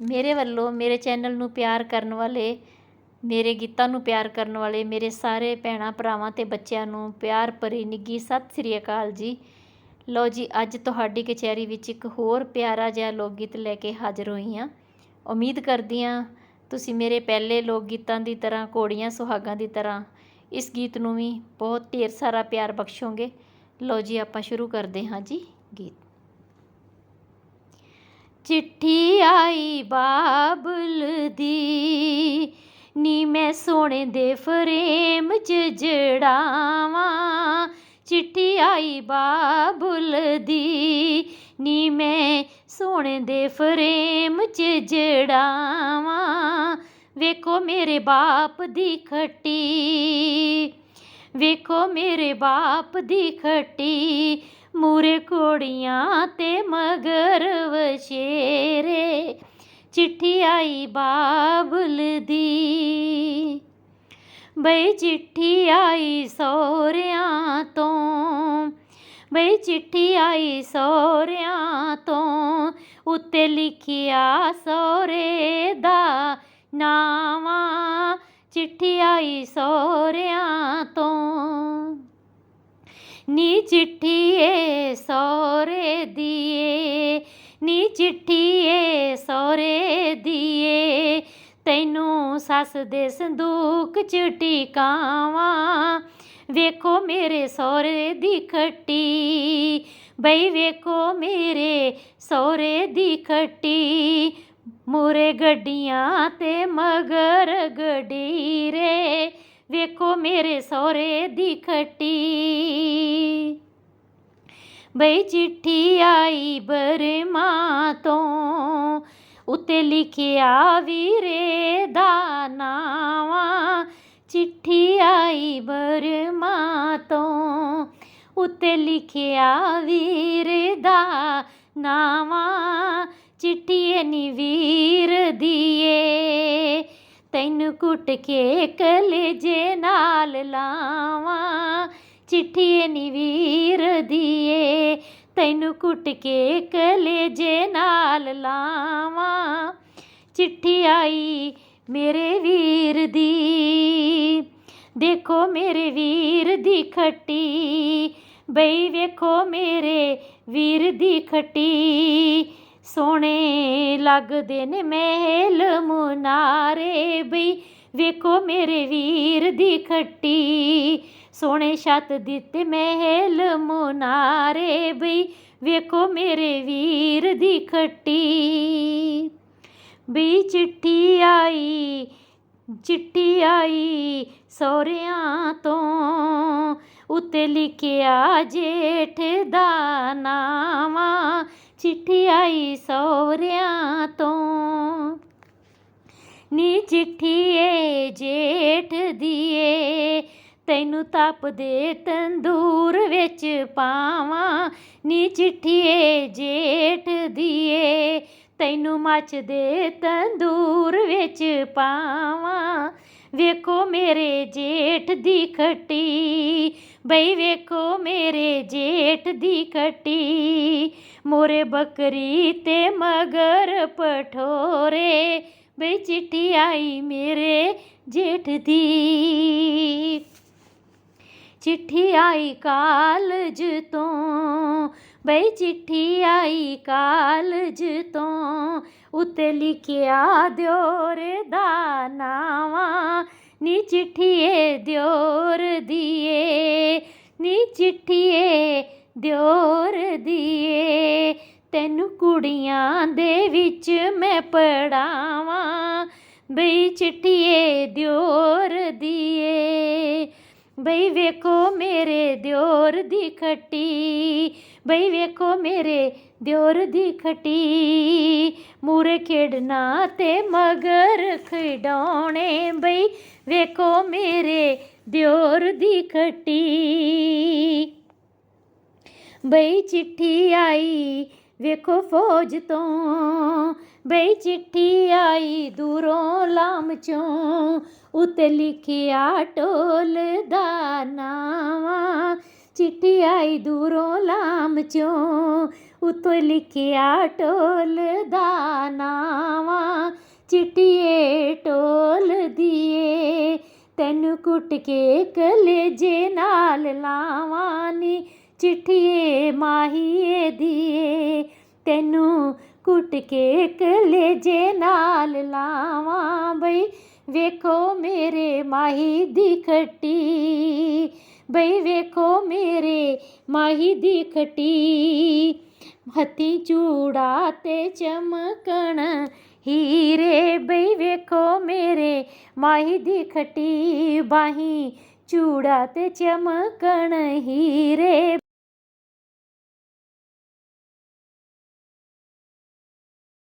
ਮੇਰੇ ਵੱਲੋਂ, ਮੇਰੇ ਚੈਨਲ ਨੂੰ ਪਿਆਰ ਕਰਨ ਵਾਲੇ, ਮੇਰੇ ਗੀਤਾਂ ਨੂੰ ਪਿਆਰ ਕਰਨ ਵਾਲੇ, ਮੇਰੇ ਸਾਰੇ ਭੈਣਾਂ, ਭਰਾਵਾਂ ਅਤੇ ਬੱਚਿਆਂ ਨੂੰ ਪਿਆਰ ਭਰੀ ਨਿੱਘੀ ਸਤਿ ਸ੍ਰੀ ਅਕਾਲ ਜੀ। ਲਓ ਜੀ, ਅੱਜ ਤੁਹਾਡੀ ਕਚਹਿਰੀ ਵਿੱਚ ਇੱਕ ਹੋਰ ਪਿਆਰਾ ਜਿਹਾ ਲੋਕ ਗੀਤ ਲੈ ਕੇ ਹਾਜ਼ਰ ਹੋਈ ਹਾਂ। ਉਮੀਦ ਕਰਦੀ ਹਾਂ ਤੁਸੀਂ ਮੇਰੇ ਪਹਿਲੇ ਲੋਕ ਗੀਤਾਂ ਦੀ ਤਰ੍ਹਾਂ, ਘੋੜੀਆਂ ਸੁਹਾਗਾਂ ਦੀ ਤਰ੍ਹਾਂ ਇਸ ਗੀਤ ਨੂੰ ਵੀ ਬਹੁਤ ਢੇਰ ਸਾਰਾ ਪਿਆਰ ਬਖਸ਼ੋਗੇ। ਲਓ ਜੀ, ਆਪਾਂ ਸ਼ੁਰੂ ਕਰਦੇ ਹਾਂ ਜੀ ਗੀਤ। ਚਿੱਠੀ ਆਈ ਬਾਬਲ ਦੀ। ਨੀ ਮੈਂ ਸੋਹਣੇ ਦੇ ਫਰੇਮ 'ਚ ਜੜਾਵਾਂ। ਚਿੱਠੀ ਆਈ ਬਾਬਲ ਦੀ। ਨੀ ਮੈਂ ਸੋਹਣੇ ਦੇ ਫਰੇਮ 'ਚ ਜੜਾਵਾਂ। ਵੇਖੋ ਮੇਰੇ ਬਾਪ ਦੀ ਖੱਟੀ। ਵੇਖੋ ਮੇਰੇ ਬਾਪ ਦੀ ਖੱਟੀ, ਮੂਰੇ ਕੋੜੀਆਂ ਤੇ ਮਗਰ ਵਸ਼ੇਰੇ ਚਿੱਠੀ ਆਈ ਬਾਬਲ ਦੀ। ਬਈ ਚਿੱਠੀ ਆਈ ਸੋਹਰਿਆਂ ਤੋਂ, ਬਈ ਚਿੱਠੀ ਆਈ ਸੋਹਰਿਆਂ ਤੋਂ, ਉੱਤੇ ਲਿਖਿਆ ਸੋਹਰੇ ਦਾ ਨਾਵਾਂ ਚਿੱਠੀ ਆਈ ਸੋਹਰਿਆਂ ਤੋਂ। ਨੀ ਚਿੱਠੀਏ ਸੋਰੇ ਦੀਏ, ਨੀ ਚਿੱਠੀ ਏ ਸੋਰੇ ਦੀਏ। ਤੈਨੂੰ ਸੱਸ ਦੇ ਸੰਦੂਕ ਚ ਟਿਕਾਵਾਂ ਵੇਖੋ ਮੇਰੇ ਸੋਰੇ ਦੀ ਖੱਟੀ। ਬਈ ਵੇਖੋ ਮੇਰੇ ਸੋਰੇ ਦੀ ਖੱਟੀ, ਮੂਰੇ ਗੱਡੀਆਂ ਤੇ ਮਗਰ ਗਡੀਰੇ ਵੇਖੋ ਮੇਰੇ ਸੋਰੇ ਦੀ ਖੱਟੀ। ਬਈ ਚਿੱਠੀ ਆਈ ਬਰਮਾ ਤੋਂ, ਉੱਤੇ ਲਿਖਿਆ ਵੀਰੇ ਦਾ ਨਾਵਾਂ। ਚਿੱਠੀ ਆਈ ਬਰਮਾ ਤੋਂ, ਉੱਤੇ ਲਿਖਿਆ ਵੀਰੇ ਦਾ ਨਾਵਾਂ। ਚਿੱਠੀ ਨੀ ਵੀਰ ਦੀਏ ਤੈਨੂੰ ਕੁੱਟ ਕੇ ਕਲੇਜੇ ਨਾਲ ਲਾਵਾਂ। ਚਿੱਠੀ ਨੀ ਵੀਰ ਦੀਏ, ਤੈਨੂੰ ਕੁੱਟ ਕੇ ਕਲੇਜੇ ਨਾਲ ਲਾਵਾਂ। ਚਿੱਠੀ ਆਈ ਮੇਰੇ ਵੀਰ ਦੀ, ਦੇਖੋ ਮੇਰੇ ਵੀਰ ਦੀ ਖੱਟੀ। ਬਈ ਵੇਖੋ ਮੇਰੇ ਵੀਰ ਦੀ ਖੱਟੀ ਸੋਹਣੇ ਲੱਗਦੇ ਨੇ ਮਹਿਲ ਮੁਨਾਰੇ ਬਈ। ਵੇਖੋ ਮੇਰੇ ਵੀਰ ਦੀ ਖੱਟੀ, ਸੋਹਣੇ ਛੱਤ ਦਿੱਤੇ ਮਹਿਲ ਮੁਨਾਰੇ ਬਈ। ਵੇਖੋ ਮੇਰੇ ਵੀਰ ਦੀ ਖੱਟੀ। ਬਈ ਚਿੱਠੀ ਆਈ ਚਿੱਠੀ ਆਈ ਸੋਹਰਿਆਂ ਤੋਂ, ਉੱਤੇ ਲਿਖਿਆ ਜੇਠ ਦਾ ਨਾਵਾਂ। ਚਿੱਠੀ ਆਈ ਸੋਹਰਿਆਂ ਤੋਂ। ਨੀ ਚਿੱਠੀਏ ਜੇਠ ਦੀਏ ਤੈਨੂੰ ਤਪਦੇ ਤੰਦੂਰ ਵਿੱਚ ਪਾਵਾਂ। ਨੀ ਚਿੱਠੀਏ ਜੇਠ ਦੀਏ ਤੈਨੂੰ ਮੱਚਦੇ ਤੰਦੂਰ ਵਿੱਚ ਪਾਵਾਂ। ਵੇਖੋ ਮੇਰੇ ਜੇਠ ਦੀ ਖੱਟੀ। ਬਈ ਵੇਖੋ ਮੇਰੇ ਜੇਠ ਦੀ ਖੱਟੀ। ਮੋਰੇ ਬੱਕਰੀ ਤੇ ਮਗਰ ਪਠੋਰੇ ਬਈ ਚਿੱਠੀ ਆਈ ਮੇਰੇ ਜੇਠ ਦੀ। ਚਿੱਠੀ ਆਈ ਕਾਲਜ ਤੋਂ, ਬਈ ਚਿੱਠੀ ਆਈ ਕਾਲਜ ਤੋਂ, ਉੱਤੇ ਲਿਖਿਆ ਦਿਓਰ ਦਾ ਨਾਵਾਂ, ਨੀ ਚਿੱਠੀਏ ਦਿਓਰ ਦੀਏ, ਨੀ ਚਿੱਠੀਏ ਦਿਓਰ ਦੀਏ, ਤੈਨੂੰ ਕੁੜੀਆਂ ਦੇ ਵਿੱਚ ਮੈਂ ਪੜਾਵਾਂ। ਬਈ ਚਿੱਠੀਏ ਦਿਓਰ ਦੀਏ। ਬਈ ਵੇਖੋ ਮੇਰੇ ਦਿਓਰ ਦੀ ਖੱਟੀ। ਬਈ ਵੇਖੋ ਮੇਰੇ ਦਿਓਰ ਦੀ ਖੱਟੀ। ਮੂਰੇ ਖੇਡਣਾ ਤੇ ਮਗਰ ਖਿਡਾਉਣੇ ਬਈ ਵੇਖੋ ਮੇਰੇ ਦਿਓਰ ਦੀ ਖੱਟੀ। ਬਈ ਚਿੱਠੀ ਆਈ, ਵੇਖੋ ਫੌਜ ਤੋਂ। ਬਈ ਚਿੱਠੀ ਆਈ ਦੂਰੋਂ, ਲਾਮ ਚੋਂ। ਉਤੇ ਲਿਖਿਆ ਢੋਲ ਦਾ ਨਾਵਾਂ। ਚਿੱਠੀ ਆਈ ਦੂਰੋਂ, ਲਾਮ ਚੋਂ। ਉਤੋਂ ਲਿਖਿਆ ਢੋਲ ਦਾ ਨਾਵਾਂ। ਚਿੱਟੀਏ ਟੋਲ ਦੀਏ। ਤੈਨੂੰ ਕੁੱਟ ਕੇ ਕਲੇਜੇ ਨਾਲ ਲਾਵਾਂ ਨੀ। ਚਿੱਠੀਏ ਮਾਹੀਏ ਦੀਏ, ਤੈਨੂੰ ਕੁੱਟ ਕੇ ਕਲੇਜੇ ਨਾਲ ਲਾਵਾਂ ਬਈ। ਵੇਖੋ ਮੇਰੇ ਮਾਹੀ ਦੀ ਖੱਟੀ, ਬਈ ਵੇਖੋ ਮੇਰੇ ਮਾਹੀ ਦੀ ਖੱਟੀ। ਹੱਥੀ ਚੂੜਾ ਤੇ ਚਮਕਣ ਹੀਰੇ, ਬਈ ਵੇਖੋ ਮੇਰੇ ਮਾਹੀ ਦੀ ਖੱਟੀ, ਬਾਹੀ ਚੂੜਾ ਤੇ ਚਮਕਣ ਹੀਰੇ।